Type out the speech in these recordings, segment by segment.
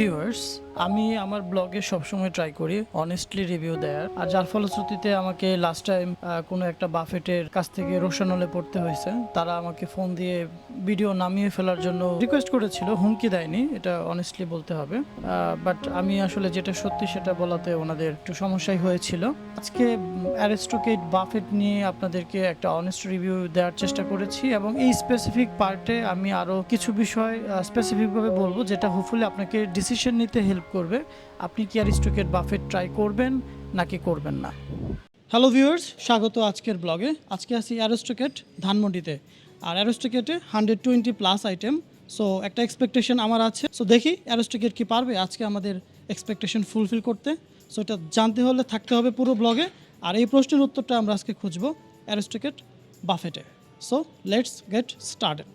Viewers আমি আমার ব্লগে সবসময় ট্রাই করি অনেস্টলি রিভিউ দেওয়ার আর যার ফলশ্রুতিতে আমাকে লাস্ট টাইম কোনো একটা বাফেটের কাছ থেকে রোশন হলে পড়তে হয়েছে, তারা আমাকে ফোন দিয়ে ভিডিও নামিয়ে ফেলার জন্য রিকোয়েস্ট করেছিল, হুমকি দেয়নি, এটা অনেস্টলি বলতে হবে। বাট আমি আসলে যেটা সত্যি সেটা বলাতে ওনাদের একটু সমস্যাই হয়েছিল। আজকে অ্যারিস্টোকেট বাফেট নিয়ে আপনাদেরকে একটা অনেস্ট রিভিউ দেওয়ার চেষ্টা করেছি এবং এই স্পেসিফিক পার্টে আমি আরও কিছু বিষয় স্পেসিফিকভাবে বলব যেটা হোপফুলি আপনাকে ডিসিশন নিতে হেল্প করবে। আপনি কি অ্যারিস্টোকেট বাফেট ট্রাই করবেন নাকি করবেন না? হ্যালো ভিউয়ার্স স্বাগত আজকের ব্লগে আজকে আছি অ্যারোস্টোকেট ধানমন্ডিতে। আর অ্যারোস্টিকেটে hundred twenty plus item. So একটা এক্সপেকটেশন আমার আছে। সো দেখি অ্যারোস্টোকেট কি পারবে আজকে আমাদের এক্সপেকটেশন ফুলফিল করতে। সো এটা জানতে হলে থাকতে হবে পুরো ব্লগে আর এই প্রশ্নের উত্তরটা আমরা আজকে খুঁজবো Aristocrat বাফেটে। So let's get started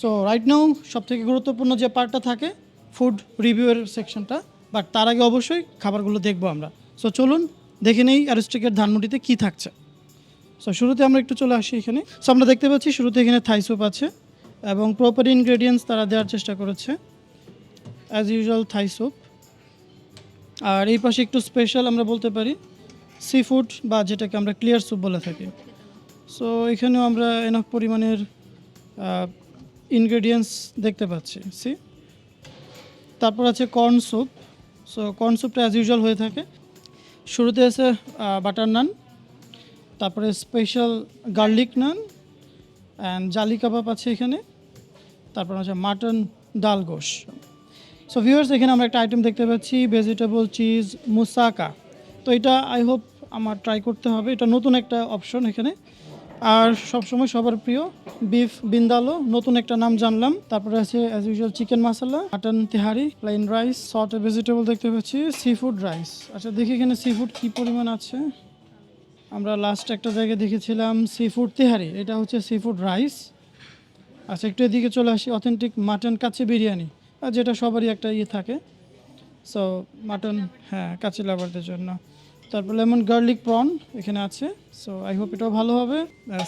so right now সব থেকে গুরুত্বপূর্ণ যে পার্টটা থাকে ফুড রিভিউয়ের সেকশনটা বাট তার আগে অবশ্যই খাবারগুলো দেখব আমরা। সো চলুন দেখে নেই অ্যারোস্টিকের ধানমুটিতে কী থাকছে। সো শুরুতে আমরা একটু চলে আসি এখানে। সো আমরা দেখতে পাচ্ছি শুরুতে এখানে থাই স্যুপ আছে এবং প্রপার ইনগ্রেডিয়েন্টস তারা দেওয়ার চেষ্টা করেছে। অ্যাজ ইউজুয়াল থাই স্যুপ আর এই পাশে একটু স্পেশাল আমরা বলতে পারি সি ফুড বা যেটাকে আমরা ক্লিয়ার স্যুপ বলে থাকি। সো এখানেও আমরা এনাফ পরিমাণের ইনগ্রেডিয়েন্টস দেখতে পাচ্ছি। সি তারপর আছে কর্ন স্যুপ সো কর্ন স্যুপটা অ্যাজ ইউজুয়াল হয়ে থাকে। শুরুতে আছে বাটার নান তারপরে স্পেশাল গার্লিক নান অ্যান্ড জালি কাবাব আছে এখানে। তারপর আছে মাটন ডাল গোশ সো ভিউয়ার্স এখানে আমরা একটা আইটেম দেখতে পাচ্ছি ভেজিটেবল চিজ মুসাকা তো এটা আই হোপ আমার ট্রাই করতে হবে। এটা নতুন একটা অপশন এখানে। আর সবসময় সবার প্রিয় বিফ বিন্দালো নতুন একটা নাম জানলাম। তারপরে আছে as usual chicken masala mutton tehari plain rice salt vegetable দেখতে পাচ্ছি সি ফুড রাইস আচ্ছা দেখি এখানে সি ফুড কী পরিমাণ আছে। আমরা লাস্ট একটা জায়গায় দেখেছিলাম সি ফুড তেহারি, এটা হচ্ছে সি ফুড রাইস আচ্ছা একটু এদিকে চলে আসি অথেন্টিক মাটন কাচ্চি বিরিয়ানি, আর যেটা সবারই একটা ইয়ে থাকে। সো মাটন হ্যাঁ কাচ্চি লাভারদের জন্য। তারপর লেমন গার্লিক প্রন এখানে আছে। সো আই হোপ এটাও ভালো হবে।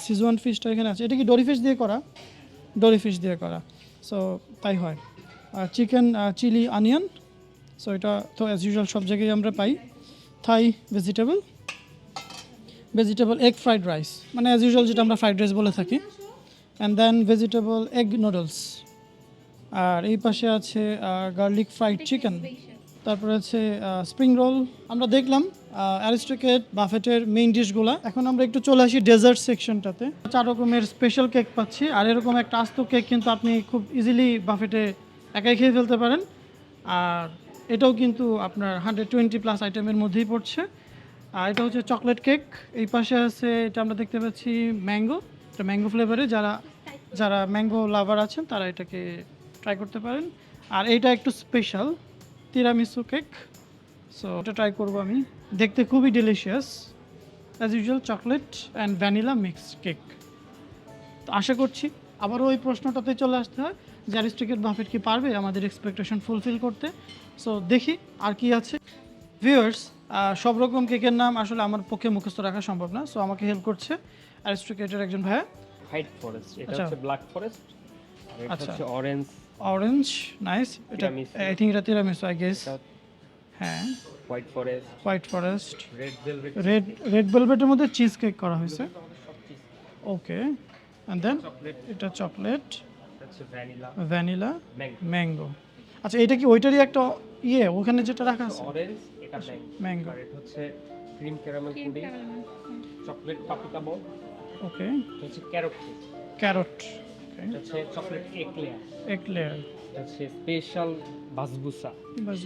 সিজওয়ান ফিশটা এখানে আছে। এটা কি ডরি ফিশ দিয়ে করা? ডরি ফিশ দিয়ে করা। সো তাই হয়। আর চিকেন চিলি অনিয়ন সো এটা তো অ্যাজ ইউজুয়াল সব জায়গায় আমরা পাই। Thai vegetable vegetable egg fried rice মানে অ্যাজ ইউজুয়াল যেটা আমরা ফ্রাইড রাইস বলে থাকি. And then vegetable egg noodles আর এই পাশে আছে গার্লিক ফ্রাইড চিকেন তারপরে আছে স্প্রিং রোল আমরা দেখলাম অ্যারিস্টোকেট বাফেটের মেইন ডিশগুলো এখন আমরা একটু চলে আসি ডেজার্ট সেকশনটাতে চার রকমের স্পেশাল কেক পাচ্ছি। আর এরকম একটা আস্ত কেক কিন্তু আপনি খুব ইজিলি বাফেটে একাই খেয়ে ফেলতে পারেন। আর এটাও কিন্তু আপনার হান্ড্রেড টোয়েন্টি প্লাস আইটেমের মধ্যেই পড়ছে। আর এটা হচ্ছে চকলেট কেক এই পাশে আছে, এটা আমরা দেখতে পাচ্ছি ম্যাঙ্গো এটা ম্যাঙ্গো ফ্লেভারে যারা যারা ম্যাঙ্গো লাভার আছেন, তারা এটাকে ট্রাই করতে পারেন। আর এইটা একটু স্পেশাল তিরামিসু কেক সো এটা ট্রাই করব আমি। দেখতে খুবই delicious as usual chocolate and vanilla mix cake তো আশা করছি, আবারও ওই প্রশ্নটাতে চলে আসতে হয়, যে অ্যারিস্টিকেট বাফেট কি পারবে? আমাদের এক্সপেকটেশন ফুলফিল করতে। সো দেখি আর কি আছে। ভিউয়ার্স সব রকম কেকের নাম আসলে আমার পক্ষে মুখস্থ রাখা সম্ভব না সো আমাকে হেল্প করছে অ্যারিস্টিকেটের একজন ভাইয়া। হোয়াইট ফরেস্ট এটা আচ্ছা। হচ্ছে ব্ল্যাক ফরেস্ট আচ্ছা। হচ্ছে অরেঞ্জ অরেঞ্জ নাইস এটা. আই থিঙ্ক এটা তিরামিসু আই গেস হ্যাঁ। White forest white forest red velvet red red ভেলভেটের মধ্যে চিজ কেক করা হয়েছে। ওকে অ্যান্ড দেন এটা chocolate vanilla vanilla mango mango আচ্ছা এটা কি ওইটারই একটা ইয়ে ওখানে যেটা রাখা আছে? অরেঞ্জ এটা ম্যাঙ্গো ম্যাঙ্গো আর এটা হচ্ছে cream caramel pudding chocolate ball okay এটা হচ্ছে ক্যারট কেক ক্যারট এটা হচ্ছে চকলেট এটা হচ্ছে স্পেশাল বাসবুসা বাস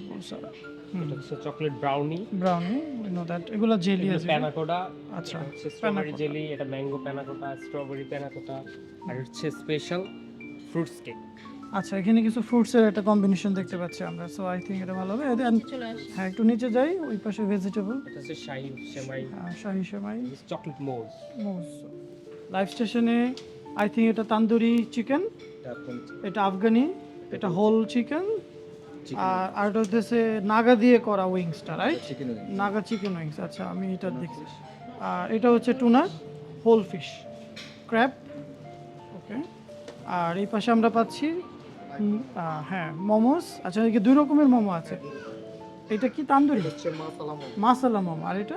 এটা হচ্ছে chocolate brownie brownie no that এগুলো জেলি আছে প্যানাকোডা আচ্ছা, হচ্ছে স্ট্রবেরি জেলি এটা mango panna cotta strawberry panna cotta আর হচ্ছে স্পেশাল ফ্রুটস কেক আচ্ছা এখানে কিছু ফ্রুটসের একটা কম্বিনেশন দেখতে পাচ্ছি আমরা সো আই থিঙ্ক এটা ভালো হবে। And হ্যাঁ একটু নিচে যাই ওই পাশে ভেজিটেবল এটা হচ্ছে shahi semai. Shahi semai. Chocolate mousse mousse live স্টেশনে আই থিঙ্ক এটা তান্দুরি চিকেন এটা আফগানি এটা হোল চিকেন আর আর এটা হচ্ছে নাগা দিয়ে করা উইংসটা রাইট নাগা চিকেন উইংস আচ্ছা আমি এটা দেখছি। আর এটা হচ্ছে tuna whole fish crab okay আর এই পাশে আমরা পাচ্ছি হ্যাঁ মোমোস আচ্ছা এদিকে দুই রকমের মোমো আছে। এটা কি তান্দুরি? হচ্ছে মাসালা মোমো। আর এটা?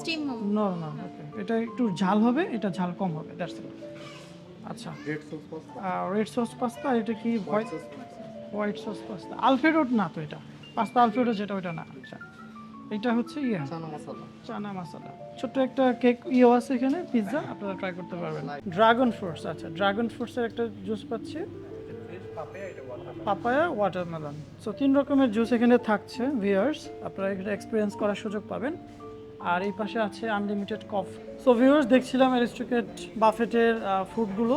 স্টিম মোমো। নর্মাল এটা একটু ঝাল হবে এটা ঝাল কম হবে দ্যাটস ইট আচ্ছা। রেড সস পাস্তা রেড এটা কি white sauce white sauce pasta Alfredo না তো এটা। পাস্তা আলফ্রেডো যেটা ওইটা না আচ্ছা। এটা হচ্ছে ইয়ে। চানা মশলা। চানা মশলা। ছোট্ট একটা কেক ইয়েও আছে এখানে পিৎজা আপনারা ট্রাই করতে পারবেন। ড্রাগন ফ্রুটস আচ্ছা ড্রাগন ফ্রুটসের একটা জুস পাচ্ছি। পাপায়া ওয়াটারমেলন সো তিন রকমের জুস এখানে থাকছে ভিউয়ার্স আপনারা এখানে এক্সপিরিয়েন্স করার সুযোগ পাবেন। আর এই পাশে আছে আনলিমিটেড কফ সো ভিউয়ার্স দেখছিলাম অ্যারিস্টোকেট বাফেটের ফুডগুলো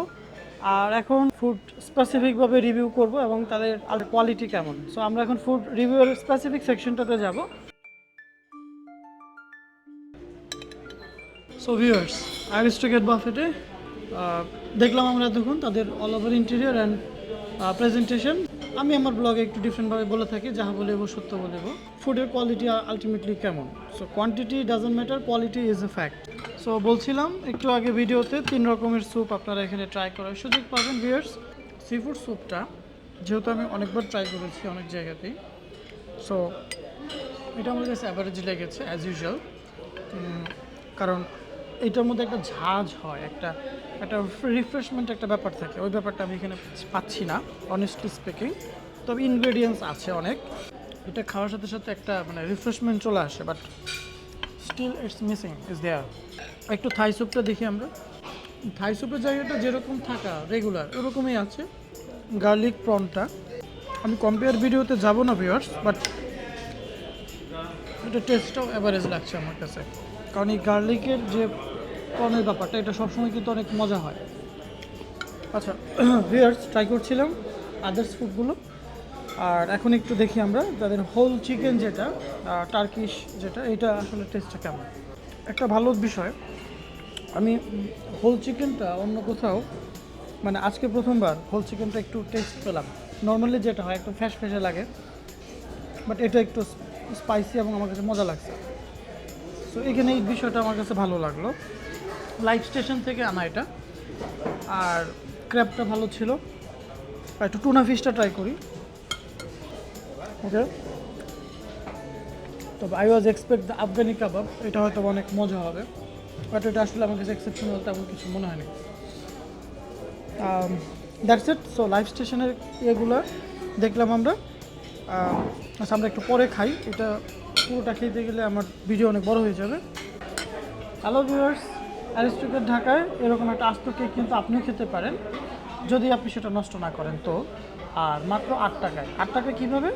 আর এখন ফুড স্পেসিফিকভাবে রিভিউ করব এবং তাদের কোয়ালিটি কেমন। সো আমরা এখন ফুড রিভিউয়ের স্পেসিফিক সেকশনটাতে যাব। সো ভিউয়ার্স অ্যারিস্টোকেট বাফেটে দেখলাম আমরা দেখুন তাদের all over interior and presentation আমি আমার ব্লগে একটু ডিফারেন্টভাবে বলে থাকি, যাহা বলিব সত্য বলিব ফুডের কোয়ালিটি আলটিমেটলি কেমন? So quantity doesn't matter quality is a fact so বলছিলাম একটু আগে ভিডিওতে তিন রকমের স্যুপ আপনারা এখানে ট্রাই করার সুযোগ পাবেন ভিউয়ার্স সি ফুড স্যুপটা যেহেতু আমি অনেকবার ট্রাই করেছি অনেক জায়গাতেই। সো এটা আমার কাছে অ্যাভারেজ লেগেছে অ্যাজ ইউজুয়াল কারণ এটার মধ্যে একটা ঝাঁজ হয়, একটা একটা রিফ্রেশমেন্ট একটা ব্যাপার থাকে। ওই ব্যাপারটা আমি এখানে পাচ্ছি না অনেস্টলি স্পিকিং তবে ইনগ্রেডিয়েন্টস আছে অনেক। এটা খাওয়ার সাথে সাথে একটা মানে রিফ্রেশমেন্ট চলে আসে but still it's missing is there একটু থাই স্যুপটা দেখি আমরা। থাই স্যুপের জায়গাটা যেরকম থাকা রেগুলার ওরকমই আছে। গার্লিক প্রনটা আমি কম্পেয়ার ভিডিওতে যাব না ভিউয়ার্স বাট এটা টেস্টটাও অ্যাভারেজ লাগছে আমার কাছে। কারণ এই গার্লিকের যে প্রনের ব্যাপারটা, এটা সবসময় কিন্তু অনেক মজা হয়। আচ্ছা ভিয়ার্স ট্রাই করছিলাম আদার্স ফুডগুলো আর এখন একটু দেখি আমরা, তাদের হোল চিকেন যেটা টার্কিশ যেটা, এটা আসলে টেস্টটা কেমন? একটা ভালো বিষয়, আমি হোল চিকেনটা অন্য কোথাও মানে আজকে প্রথমবার হোল চিকেনটা একটু টেস্ট পেলাম। নর্মালি যেটা হয় একটু ফ্যাশ ফ্যাশে লাগে। বাট এটা একটু স্পাইসি এবং আমার কাছে মজা লাগছে। তো এখানে এই বিষয়টা আমার কাছে ভালো লাগল। লাইফ স্টেশন থেকে আনা এটা। আর ক্র্যাবটা ভালো ছিল। একটু টুনা ফিশটা ট্রাই করি। ওকে তবে I was expect the Afghani kebab এটা হয়তো অনেক মজা হবে। বাট এটা আসলে আমার কাছে এক্সেপশনাল তেমন কিছু মনে হয়নি। দ্যাটস ইট সো লাইফ স্টেশনের ইয়েগুলো দেখলাম আমরা। আচ্ছা আমরা একটু পরে খাই। এটা পুরোটা খেতে গেলে আমার ভিডিও অনেক বড় হয়ে যাবে। হ্যালো ভিউয়ার্স অ্যারিস্টোকেট ঢাকায় এরকম একটা আস্ত কেক কিন্তু আপনিও খেতে পারেন, যদি আপনি সেটা নষ্ট না করেন তো। আর মাত্র আট টাকায়। আট টাকায় কীভাবে?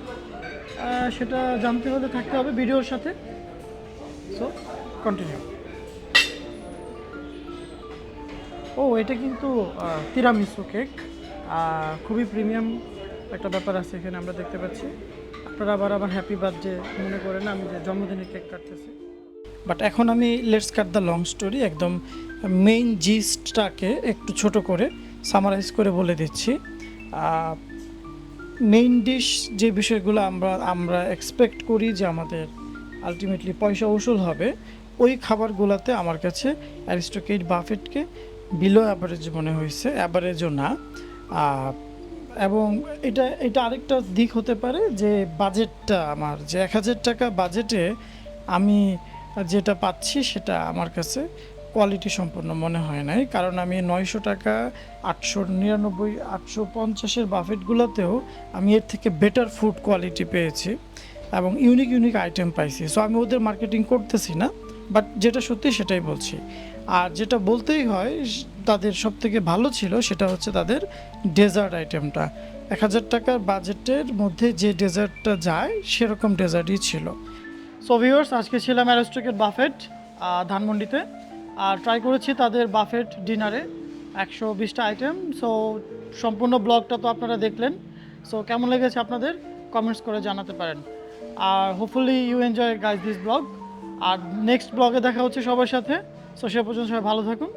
সেটা জানতে হলে থাকতে হবে ভিডিওর সাথে। সো কন্টিনিউ ও, এটা কিন্তু তিরামিসু কেক। খুবই প্রিমিয়াম একটা ব্যাপার আছে এখানে আমরা দেখতে পাচ্ছি। আপনারা আবার আবার হ্যাপি বার্থডে মনে করেন আমি যে জন্মদিনের কেক কাটতেছি। বাট এখন আমি let's cut the long story একদম মেইন জিস্টটাকে একটু ছোট করে সামারাইজ করে বলে দিচ্ছি। মেইন ডিশ যে বিষয়গুলো আমরা আমরা এক্সপেক্ট করি যে আমাদের আলটিমেটলি পয়সা উসুল হবে, ওই খাবারগুলোতে আমার কাছে অ্যারিস্টোকেট বাফেটকে বিলো অ্যাভারেজ মনে হয়েছে অ্যাভারেজও না। এবং এটা এটা আরেকটা দিক হতে পারে যে বাজেটটা আমার, যে এক হাজার টাকা বাজেটে আমি যেটা পাচ্ছি সেটা আমার কাছে কোয়ালিটি সম্পূর্ণ মনে হয় নাই। কারণ আমি নয়শো টাকা, আটশো নিরানব্বই, আটশো পঞ্চাশের বাফেটগুলোতেও আমি এর থেকে বেটার ফুড কোয়ালিটি পেয়েছি এবং ইউনিক ইউনিক আইটেম পাইছি। সো আমি ওদের মার্কেটিং করতেছি না বাট যেটা সত্যি সেটাই বলছি। আর যেটা বলতেই হয়, তাদের সব থেকে ভালো ছিল সেটা হচ্ছে তাদের ডেজার্ট আইটেমটা এক হাজার টাকার বাজেটের মধ্যে যে ডেজার্টটা যায়, সেরকম ডেজার্টই ছিল। সো ভিউয়ার্স আজকে ছিলাম অ্যারোস্ট্রিকের বাফেট ধানমন্ডিতে। আর ট্রাই করেছি তাদের বাফেট ডিনারে একশো বিশটা আইটেম সো সম্পূর্ণ ব্লগটা তো আপনারা দেখলেন। সো কেমন লেগেছে আপনাদের? কমেন্টস করে জানাতে পারেন। আর hopefully you enjoy guys this blog R next ব্লগে দেখা হচ্ছে সবার সাথে। সো সে পর্যন্ত সবাই ভালো থাকুন।